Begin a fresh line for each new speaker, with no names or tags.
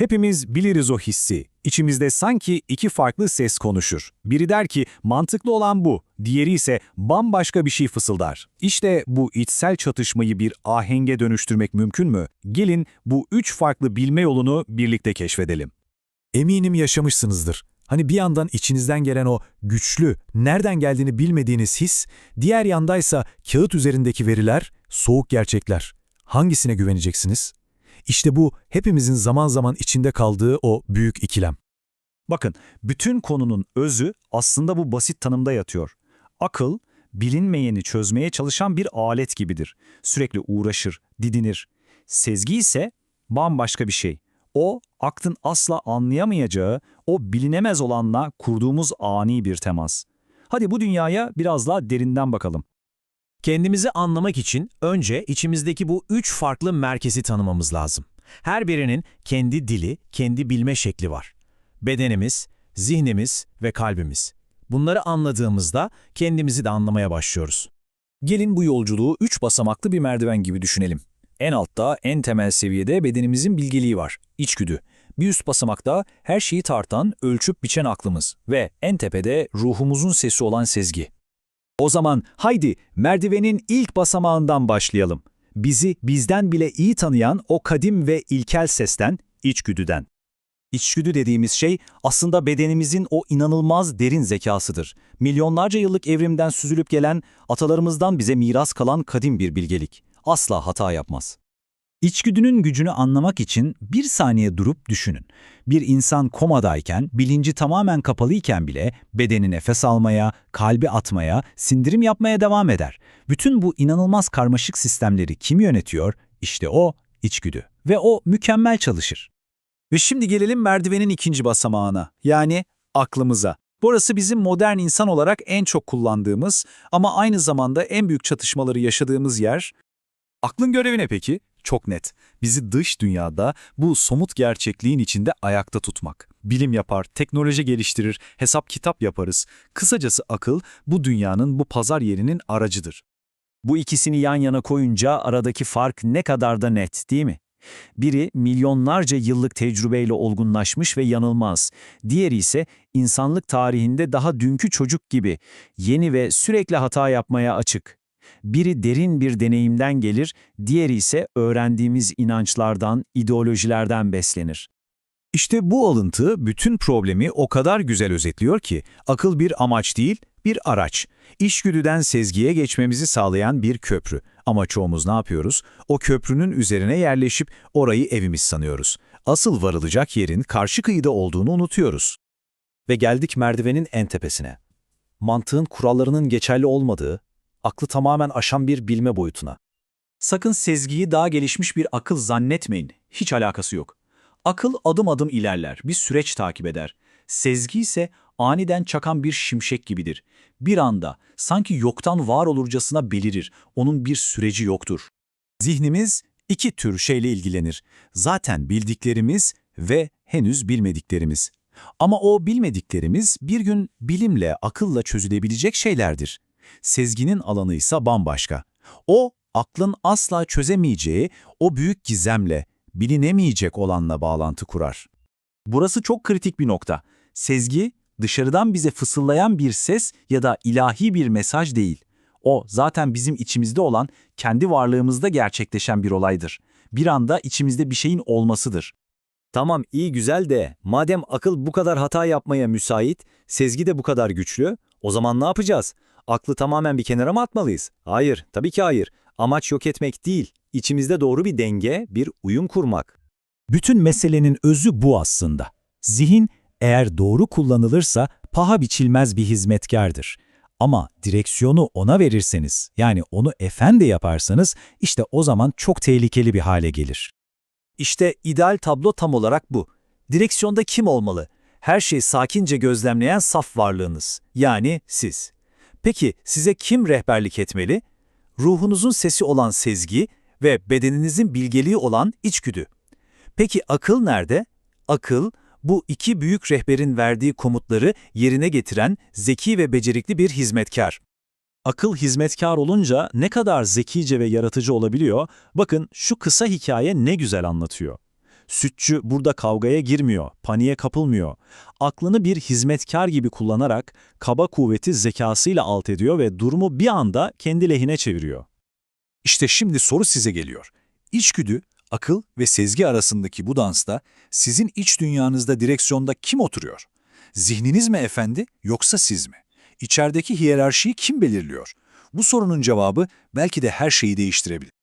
Hepimiz biliriz o hissi. İçimizde sanki iki farklı ses konuşur. Biri der ki mantıklı olan bu, diğeri ise bambaşka bir şey fısıldar. İşte bu içsel çatışmayı bir ahenge dönüştürmek mümkün mü? Gelin bu üç farklı bilme yolunu birlikte keşfedelim.
Eminim yaşamışsınızdır. Hani bir yandan içinizden gelen o güçlü, nereden geldiğini bilmediğiniz his, diğer yandaysa kağıt üzerindeki veriler, soğuk gerçekler. Hangisine güveneceksiniz? İşte bu hepimizin zaman zaman içinde kaldığı o büyük ikilem.
Bakın, bütün konunun özü aslında bu basit tanımda yatıyor. Akıl, bilinmeyeni çözmeye çalışan bir alet gibidir. Sürekli uğraşır, didinir. Sezgi ise bambaşka bir şey. O, aklın asla anlayamayacağı, o bilinemez olanla kurduğumuz ani bir temas. Hadi bu dünyaya biraz daha derinden bakalım.
Kendimizi anlamak için önce içimizdeki bu üç farklı merkezi tanımamız lazım. Her birinin kendi dili, kendi bilme şekli var. Bedenimiz, zihnimiz ve kalbimiz. Bunları anladığımızda kendimizi de anlamaya başlıyoruz.
Gelin bu yolculuğu üç basamaklı bir merdiven gibi düşünelim. En altta, en temel seviyede bedenimizin bilgeliği var, içgüdü. Bir üst basamakta her şeyi tartan, ölçüp biçen aklımız ve en tepede ruhumuzun sesi olan sezgi. O zaman haydi merdivenin ilk basamağından başlayalım. Bizi bizden bile iyi tanıyan o kadim ve ilkel sesten, içgüdüden. İçgüdü dediğimiz şey aslında bedenimizin o inanılmaz derin zekasıdır. Milyonlarca yıllık evrimden süzülüp gelen, atalarımızdan bize miras kalan kadim bir bilgelik. Asla hata yapmaz. İçgüdünün gücünü anlamak için bir saniye durup düşünün. Bir insan komadayken, bilinci tamamen kapalıyken bile bedeni nefes almaya, kalbi atmaya, sindirim yapmaya devam eder. Bütün bu inanılmaz karmaşık sistemleri kim yönetiyor? İşte o içgüdü. Ve o mükemmel çalışır. Ve şimdi gelelim merdivenin ikinci basamağına, yani aklımıza. Burası bizim modern insan olarak en çok kullandığımız ama aynı zamanda en büyük çatışmaları yaşadığımız yer. Aklın görevi ne peki? Çok net. Bizi dış dünyada bu somut gerçekliğin içinde ayakta tutmak. Bilim yapar, teknoloji geliştirir, hesap kitap yaparız. Kısacası akıl bu dünyanın bu pazar yerinin aracıdır. Bu ikisini yan yana koyunca aradaki fark ne kadar da net değil mi? Biri milyonlarca yıllık tecrübeyle olgunlaşmış ve yanılmaz. Diğeri ise insanlık tarihinde daha dünkü çocuk gibi yeni ve sürekli hata yapmaya açık. Biri derin bir deneyimden gelir, diğeri ise öğrendiğimiz inançlardan, ideolojilerden beslenir. İşte bu alıntı bütün problemi o kadar güzel özetliyor ki, akıl bir amaç değil, bir araç. İşgüdüden sezgiye geçmemizi sağlayan bir köprü. Ama çoğumuz ne yapıyoruz? O köprünün üzerine yerleşip orayı evimiz sanıyoruz. Asıl varılacak yerin karşı kıyıda olduğunu unutuyoruz. Ve geldik merdivenin en tepesine. Mantığın kurallarının geçerli olmadığı, aklı tamamen aşan bir bilme boyutuna. Sakın sezgiyi daha gelişmiş bir akıl zannetmeyin. Hiç alakası yok. Akıl adım adım ilerler, bir süreç takip eder. Sezgi ise aniden çakan bir şimşek gibidir. Bir anda, sanki yoktan var olurcasına belirir. Onun bir süreci yoktur. Zihnimiz iki tür şeyle ilgilenir. Zaten bildiklerimiz ve henüz bilmediklerimiz. Ama o bilmediklerimiz bir gün bilimle, akılla çözülebilecek şeylerdir. Sezginin alanı ise bambaşka. O, aklın asla çözemeyeceği o büyük gizemle, bilinemeyecek olanla bağlantı kurar. Burası çok kritik bir nokta. Sezgi, dışarıdan bize fısıldayan bir ses ya da ilahi bir mesaj değil. O, zaten bizim içimizde olan, kendi varlığımızda gerçekleşen bir olaydır. Bir anda içimizde bir şeyin olmasıdır. Tamam iyi güzel de madem akıl bu kadar hata yapmaya müsait, sezgi de bu kadar güçlü, o zaman ne yapacağız? Aklı tamamen bir kenara mı atmalıyız? Hayır, tabii ki hayır. Amaç yok etmek değil, içimizde doğru bir denge, bir uyum kurmak. Bütün meselenin özü bu aslında. Zihin eğer doğru kullanılırsa paha biçilmez bir hizmetkardır. Ama direksiyonu ona verirseniz, yani onu efendi yaparsanız işte o zaman çok tehlikeli bir hale gelir. İşte ideal tablo tam olarak bu. Direksiyonda kim olmalı? Her şeyi sakince gözlemleyen saf varlığınız, yani siz. Peki size kim rehberlik etmeli? Ruhunuzun sesi olan sezgi ve bedeninizin bilgeliği olan içgüdü. Peki akıl nerede? Akıl, bu iki büyük rehberin verdiği komutları yerine getiren zeki ve becerikli bir hizmetkar. Akıl hizmetkar olunca ne kadar zekice ve yaratıcı olabiliyor, bakın şu kısa hikaye ne güzel anlatıyor.
Sütçü burada kavgaya girmiyor, paniğe kapılmıyor. Aklını bir hizmetkar gibi kullanarak kaba kuvveti zekasıyla alt ediyor ve durumu bir anda kendi lehine çeviriyor.
İşte şimdi soru size geliyor. İçgüdü, akıl ve sezgi arasındaki bu dansta sizin iç dünyanızda direksiyonda kim oturuyor? Zihniniz mi efendi yoksa siz mi? İçerideki hiyerarşiyi kim belirliyor? Bu sorunun cevabı belki de her şeyi değiştirebilir.